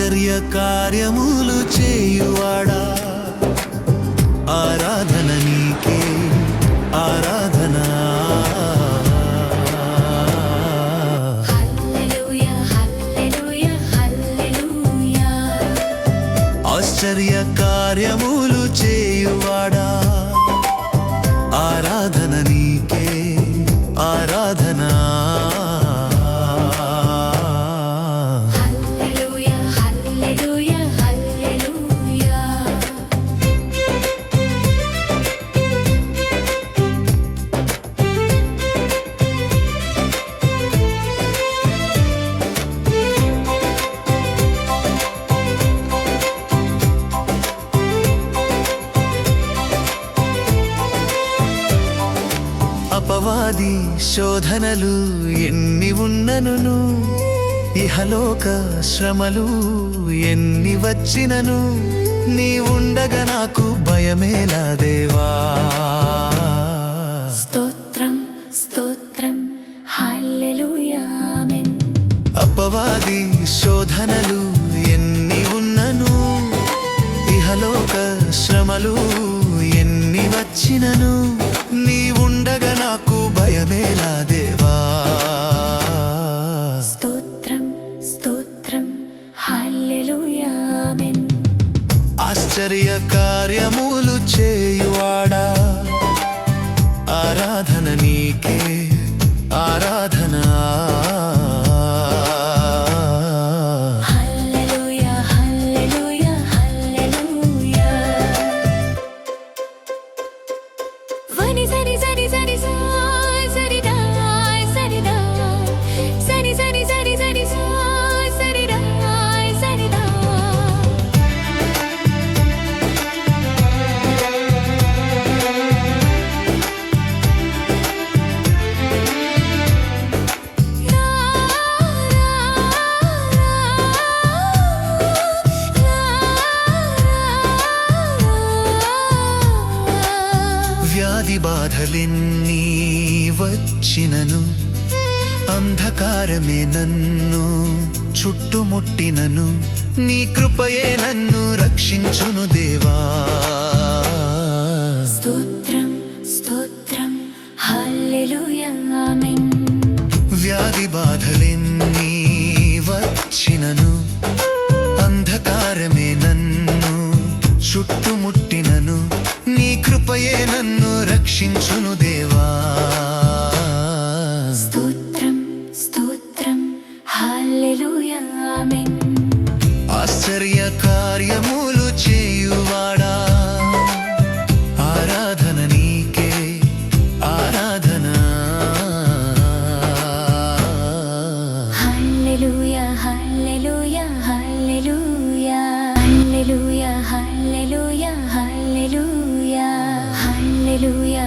ఆశ్చర్య కార్యములు చేయువాడా? ఆరాధన నీకే ఆరాధన. ఆశ్చర్య కార్యములు చేయువాడా? ఆరాధన నీకే అపవాది శోధనలు ఎన్ని ఉన్ననును? ఇహలోక శ్రమలు ఎన్ని వచ్చినను? నీ ఉండగా నాకు భయమేలా దేవా? స్తోత్రం స్తోత్రం అపవాది శోధనలు ఎన్ని ఉన్నను? ఇహలోక శ్రమలు ఎన్ని వచ్చినను? make బాధలెన్ని వచ్చినను అంధకారమే నన్ను చుట్టుముట్టినను నీ కృపయే నన్ను రక్షించును దేవా. స్తోత్రం స్తోత్రం హల్లెలూయా ఆమేన్. ఆశ్చర్య కార్యములు చేయువాడా? ఆరాధన నీకే ఆరాధన. హల్లెలూయా హల్లెలూయా హల్లెలూయా. హల్లెలూయా హల్లెలూయా హల్లెలూయా. హల్లెలూయా